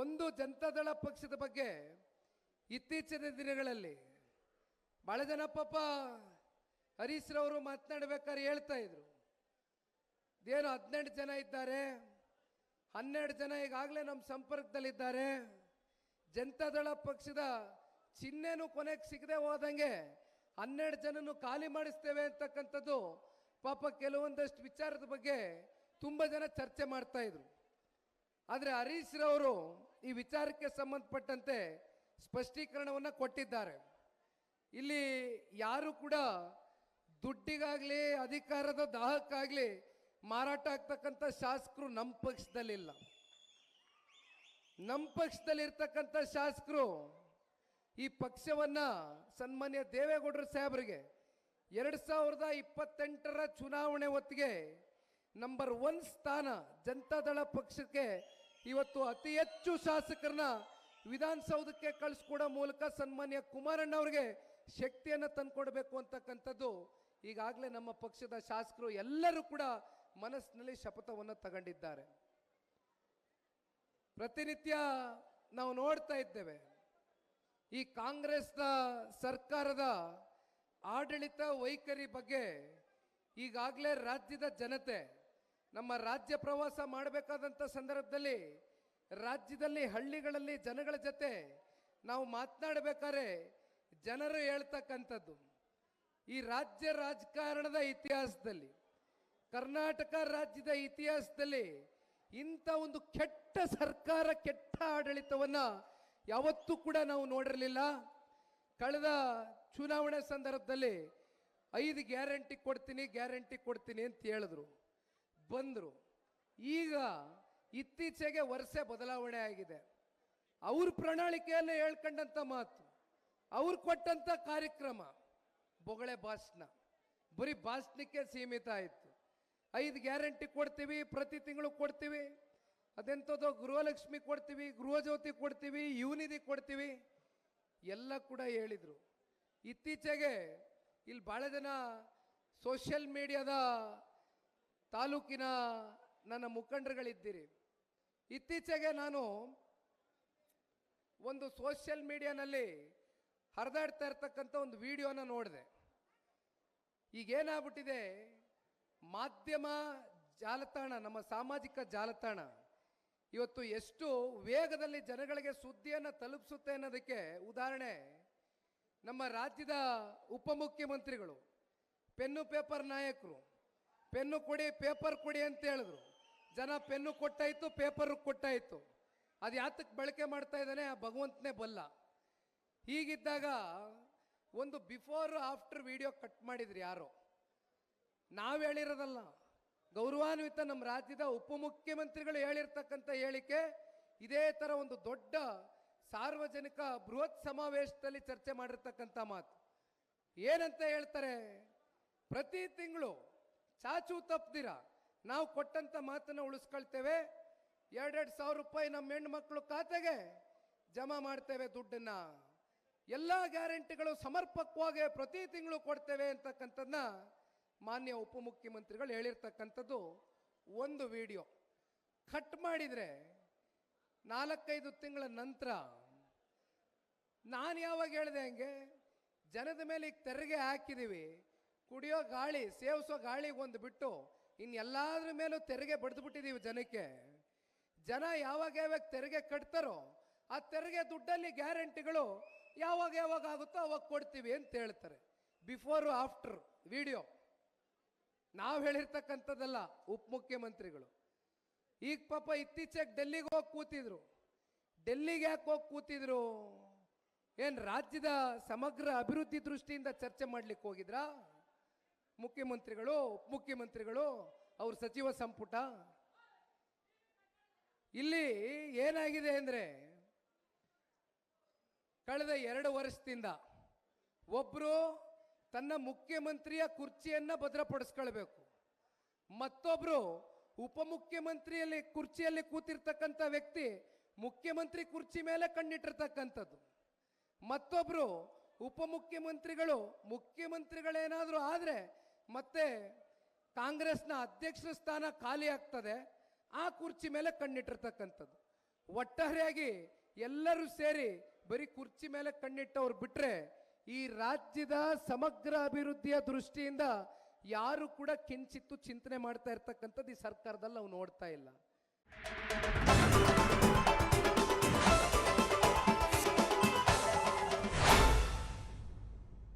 ಒಂದು ಜನತಾದಳ ಪಕ್ಷದ ಬಗ್ಗೆ ಇತ್ತೀಚಿನ ದಿನಗಳಲ್ಲಿ ಬಹಳ ಜನ ಪಾಪ ಹರೀಶ್ರವರು ಮಾತನಾಡ್ಬೇಕಾದ್ರೆ ಹೇಳ್ತಾ ಇದ್ರು. ಇದೇನು ಹದಿನೆಂಟು ಜನ ಇದ್ದಾರೆ, ಹನ್ನೆರಡು ಜನ ಈಗಾಗಲೇ ನಮ್ಮ ಸಂಪರ್ಕದಲ್ಲಿದ್ದಾರೆ. ಜನತಾದಳ ಪಕ್ಷದ ಚಿಹ್ನೆನೂ ಕೊನೆಗೆ ಸಿಗದೆ ಹೋದಂಗೆ ಹನ್ನೆರಡು ಜನನು ಖಾಲಿ ಮಾಡಿಸ್ತೇವೆ ಅಂತಕ್ಕಂಥದ್ದು ಪಾಪ ಕೆಲವೊಂದಷ್ಟು ವಿಚಾರದ ಬಗ್ಗೆ ತುಂಬ ಜನ ಚರ್ಚೆ ಮಾಡ್ತಾ ಇದ್ರು. ಆದರೆ ಹರೀಶ್ ರವರು ಈ ವಿಚಾರಕ್ಕೆ ಸಂಬಂಧಪಟ್ಟಂತೆ ಸ್ಪಷ್ಟೀಕರಣವನ್ನು ಕೊಟ್ಟಿದ್ದಾರೆ. ಇಲ್ಲಿ ಯಾರು ಕೂಡ ದುಡ್ಡಿಗಾಗಲಿ, ಅಧಿಕಾರದ ದಾಹಕ್ಕಾಗಲಿ ಮಾರಾಟ ಆಗ್ತಕ್ಕಂಥ ಶಾಸಕರು ನಮ್ಮ ಪಕ್ಷದಲ್ಲಿಲ್ಲ. ನಮ್ಮ ಪಕ್ಷದಲ್ಲಿ ಇರ್ತಕ್ಕಂಥ ಶಾಸಕರು ಈ ಪಕ್ಷವನ್ನ ಸನ್ಮಾನ್ಯ ದೇವೇಗೌಡರು ಸಾಹೇಬರಿಗೆ ಎರಡು ಸಾವಿರದ ಇಪ್ಪತ್ತೆಂಟರ ಚುನಾವಣೆ ಹೊತ್ತಿಗೆ ನಂಬರ್ ಒನ್ ಸ್ಥಾನ ಜನತಾದಳ ಪಕ್ಷಕ್ಕೆ ಇವತ್ತು ಅತಿ ಹೆಚ್ಚು ಶಾಸಕರನ್ನ ವಿಧಾನಸೌಧಕ್ಕೆ ಕಳಿಸ್ಕೊಡೋ ಮೂಲಕ ಸನ್ಮಾನ್ಯ ಕುಮಾರಣ್ಣ ಅವರಿಗೆ ಶಕ್ತಿಯನ್ನು ತಂದ್ಕೊಡ್ಬೇಕು ಅಂತಕ್ಕಂಥದ್ದು ಈಗಾಗಲೇ ನಮ್ಮ ಪಕ್ಷದ ಶಾಸಕರು ಎಲ್ಲರೂ ಕೂಡ ಮನಸ್ಸಿನಲ್ಲಿ ಶಪಥವನ್ನು ತಗೊಂಡಿದ್ದಾರೆ. ಪ್ರತಿನಿತ್ಯ ನಾವು ನೋಡ್ತಾ ಇದ್ದೇವೆ, ಈ ಕಾಂಗ್ರೆಸ್ನ ಸರ್ಕಾರದ ಆಡಳಿತ ವೈಖರಿ ಬಗ್ಗೆ ಈಗಾಗಲೇ ರಾಜ್ಯದ ಜನತೆ ನಮ್ಮ ರಾಜ್ಯ ಪ್ರವಾಸ ಮಾಡಬೇಕಾದಂಥ ಸಂದರ್ಭದಲ್ಲಿ ರಾಜ್ಯದಲ್ಲಿ ಹಳ್ಳಿಗಳಲ್ಲಿ ಜನಗಳ ಜೊತೆ ನಾವು ಮಾತನಾಡಬೇಕಾದ್ರೆ ಜನರು ಹೇಳ್ತಕ್ಕಂಥದ್ದು. ಈ ರಾಜ್ಯ ರಾಜಕಾರಣದ ಇತಿಹಾಸದಲ್ಲಿ, ಕರ್ನಾಟಕ ರಾಜ್ಯದ ಇತಿಹಾಸದಲ್ಲಿ ಇಂಥ ಒಂದು ಕೆಟ್ಟ ಸರ್ಕಾರ, ಕೆಟ್ಟ ಆಡಳಿತವನ್ನು ಯಾವತ್ತೂ ಕೂಡ ನಾವು ನೋಡಿರಲಿಲ್ಲ. ಕಳೆದ ಚುನಾವಣೆ ಸಂದರ್ಭದಲ್ಲಿ ಐದು ಗ್ಯಾರಂಟಿ ಕೊಡ್ತೀನಿ ಗ್ಯಾರಂಟಿ ಕೊಡ್ತೀನಿ ಅಂತ ಹೇಳಿದ್ರು. ಬಂದರು. ಈಗ ಇತ್ತೀಚೆಗೆ ವರ್ಷ ಬದಲಾವಣೆ ಆಗಿದೆ. ಅವ್ರ ಪ್ರಣಾಳಿಕೆಯಲ್ಲೇ ಹೇಳ್ಕೊಂಡಂಥ ಮಾತು, ಅವ್ರು ಕೊಟ್ಟಂಥ ಕಾರ್ಯಕ್ರಮ, ಬೊಗಳೆ ಭಾಷಣ ಬರೀ ಭಾಷಣಕ್ಕೆ ಸೀಮಿತ ಆಯಿತು. ಐದು ಗ್ಯಾರಂಟಿ ಕೊಡ್ತೀವಿ, ಪ್ರತಿ ತಿಂಗಳು ಕೊಡ್ತೀವಿ. ಅದೆಂಥದ್ದು ಗೃಹಲಕ್ಷ್ಮಿ ಕೊಡ್ತೀವಿ, ಗೃಹಜ್ಯೋತಿ ಕೊಡ್ತೀವಿ ಯುವನಿಧಿ ಕೊಡ್ತೀವಿ. ಎಲ್ಲ ಕೂಡ ಹೇಳಿದರು. ಇತ್ತೀಚೆಗೆ ಇಲ್ಲಿ ಭಾಳ ಜನ ಸೋಷಿಯಲ್ ಮೀಡಿಯಾದ ತಾಲೂಕಿನ ನನ್ನ ಮುಖಂಡರುಗಳಿದ್ದೀರಿ. ಇತ್ತೀಚೆಗೆ ನಾನು ಒಂದು ಸೋಷಿಯಲ್ ಮೀಡಿಯಾನಲ್ಲಿ ಹರಿದಾಡ್ತಾ ಇರ್ತಕ್ಕಂಥ ಒಂದು ವಿಡಿಯೋನ ನೋಡಿದೆ. ಈಗೇನಾಗ್ಬಿಟ್ಟಿದೆ, ಮಾಧ್ಯಮ ಜಾಲತಾಣ, ನಮ್ಮ ಸಾಮಾಜಿಕ ಜಾಲತಾಣ ಇವತ್ತು ಎಷ್ಟು ವೇಗದಲ್ಲಿ ಜನಗಳಿಗೆ ಸುದ್ದಿಯನ್ನು ತಲುಪಿಸುತ್ತೆ ಅನ್ನೋದಕ್ಕೆ ಉದಾಹರಣೆ, ನಮ್ಮ ರಾಜ್ಯದ ಉಪಮುಖ್ಯಮಂತ್ರಿಗಳು, ಪೆನ್ನು ಪೇಪರ್ ನಾಯಕರು ಪೆನ್ನು ಕೊಡಿ, ಪೇಪರ್ ಕೊಡಿ ಅಂತ ಹೇಳಿದ್ರು. ಜನ ಪೆನ್ನು ಕೊಟ್ಟಾಯಿತು, ಪೇಪರ್ ಕೊಟ್ಟಾಯಿತು. ಅದು ಯಾತಕ್ಕೆ ಬಳಕೆ ಮಾಡ್ತಾ ಇದ್ದಾನೆ? ಆ ಭಗವಂತನೇ ಬಲ್ಲ. ಹೀಗಿದ್ದಾಗ ಒಂದು ಬಿಫೋರ್ ಆಫ್ಟರ್ ವಿಡಿಯೋ ಕಟ್ ಮಾಡಿದ್ರು ಯಾರೋ. ನಾವು ಹೇಳಿರೋದಲ್ಲ. ಗೌರವಾನ್ವಿತ ನಮ್ಮ ರಾಜ್ಯದ ಉಪಮುಖ್ಯಮಂತ್ರಿಗಳು ಹೇಳಿರ್ತಕ್ಕಂಥ ಹೇಳಿಕೆ ಇದೇ ಥರ ಒಂದು ದೊಡ್ಡ ಸಾರ್ವಜನಿಕ ಬೃಹತ್ ಸಮಾವೇಶದಲ್ಲಿ ಚರ್ಚೆ ಮಾಡಿರ್ತಕ್ಕಂಥ ಮಾತು. ಏನಂತ ಹೇಳ್ತಾರೆ? ಪ್ರತಿ ತಿಂಗಳು ಚಾಚು ತಪ್ಪದಿರ ನಾವು ಕೊಟ್ಟಂಥ ಮಾತನ್ನು ಉಳಿಸ್ಕೊಳ್ತೇವೆ. ಎರಡೆರಡು ಸಾವಿರ ರೂಪಾಯಿ ನಮ್ಮ ಹೆಣ್ಮಕ್ಳು ಖಾತೆಗೆ ಜಮಾ ಮಾಡ್ತೇವೆ ದುಡ್ಡನ್ನ. ಎಲ್ಲ ಗ್ಯಾರಂಟಿಗಳು ಸಮರ್ಪಕವಾಗಿ ಪ್ರತಿ ತಿಂಗಳು ಕೊಡ್ತೇವೆ ಅಂತಕ್ಕಂಥದ್ದನ್ನ ಮಾನ್ಯ ಉಪಮುಖ್ಯಮಂತ್ರಿಗಳು ಹೇಳಿರ್ತಕ್ಕಂಥದ್ದು ಒಂದು ವಿಡಿಯೋ. ಕಟ್ ಮಾಡಿದರೆ ನಾಲ್ಕೈದು ತಿಂಗಳ ನಂತರ ನಾನು ಯಾವಾಗ ಹೇಳಿದೆ ಹಂಗೆ? ಜನದ ಮೇಲೆ ಈಗ ತೆರಿಗೆ ಹಾಕಿದ್ದೀವಿ ಕುಡಿಯೋ ಗಾಳಿ, ಸೇವಿಸೋ ಗಾಳಿ ಒಂದು ಬಿಟ್ಟು ಇನ್ನು ಎಲ್ಲಾದ್ರ ಮೇಲೂ ತೆರಿಗೆ ಬಡ್ದುಬಿಟ್ಟಿದ್ದೀವಿ ಜನಕ್ಕೆ. ಜನ ಯಾವಾಗ ಯಾವಾಗ ತೆರಿಗೆ ಕಟ್ತಾರೋ ಆ ತೆರಿಗೆ ದುಡ್ಡಲ್ಲಿ ಗ್ಯಾರಂಟಿಗಳು ಯಾವಾಗ ಯಾವಾಗ ಆಗುತ್ತೋ ಅವಾಗ ಕೊಡ್ತೀವಿ ಅಂತ ಹೇಳ್ತಾರೆ. Before after video. ನಾವು ಹೇಳಿರ್ತಕ್ಕಂಥದ್ದಲ್ಲ ಉಪಮುಖ್ಯಮಂತ್ರಿಗಳು ಈಗ ಪಾಪ ಇತ್ತೀಚೆಗೆ ಡೆಲ್ಲಿಗೆ ಹೋಗಿ ಕೂತಿದ್ರು. ಡೆಲ್ಲಿಗೆ ಯಾಕೆ ಹೋಗಿ ಕೂತಿದ್ರು? ಏನು ರಾಜ್ಯದ ಸಮಗ್ರ ಅಭಿವೃದ್ಧಿ ದೃಷ್ಟಿಯಿಂದ ಚರ್ಚೆ ಮಾಡ್ಲಿಕ್ಕೆ ಹೋಗಿದ್ರಾ? ಮುಖ್ಯಮಂತ್ರಿಗಳು ಉಪಮುಖ್ಯಮಂತ್ರಿಗಳು ಅವ್ರ ಸಚಿವ ಸಂಪುಟ. ಇಲ್ಲಿ ಏನಾಗಿದೆ ಅಂದರೆ, ಕಳೆದ ಎರಡು ವರ್ಷದಿಂದ ಒಬ್ಬರು ತನ್ನ ಮುಖ್ಯಮಂತ್ರಿಯ ಕುರ್ಚಿಯನ್ನ ಭದ್ರಪಡಿಸ್ಕೊಳ್ಬೇಕು. ಮತ್ತೊಬ್ರು ಉಪಮುಖ್ಯಮಂತ್ರಿಯಲ್ಲಿ, ಕುರ್ಚಿಯಲ್ಲಿ ಕೂತಿರ್ತಕ್ಕಂಥ ವ್ಯಕ್ತಿ ಮುಖ್ಯಮಂತ್ರಿ ಕುರ್ಚಿ ಮೇಲೆ ಕಣ್ಣಿಟ್ಟಿರ್ತಕ್ಕಂಥದ್ದು. ಮತ್ತೊಬ್ರು ಉಪಮುಖ್ಯಮಂತ್ರಿಗಳು ಮುಖ್ಯಮಂತ್ರಿಗಳೇನಾದರೂ ಆದರೆ ಮತ್ತೆ ಕಾಂಗ್ರೆಸ್ನ ಅಧ್ಯಕ್ಷರ ಸ್ಥಾನ ಖಾಲಿ ಆಗ್ತದೆ, ಆ ಕುರ್ಚಿ ಮೇಲೆ ಕಣ್ಣಿಟ್ಟಿರ್ತಕ್ಕಂಥದ್ದು. ಒಟ್ಟಾರೆಯಾಗಿ ಎಲ್ಲರೂ ಸೇರಿ ಬರೀ ಕುರ್ಚಿ ಮೇಲೆ ಕಣ್ಣಿಟ್ಟವ್ರು ಬಿಟ್ರೆ ಈ ರಾಜ್ಯದ ಸಮಗ್ರ ಅಭಿವೃದ್ಧಿಯ ದೃಷ್ಟಿಯಿಂದ ಯಾರು ಕೂಡ ಕಿಂಚಿತ್ತು ಚಿಂತನೆ ಮಾಡ್ತಾ ಇರ್ತಕ್ಕಂಥದ್ದು ಈ ಸರ್ಕಾರದಲ್ಲಿ ನಾವು ನೋಡ್ತಾ ಇಲ್ಲ.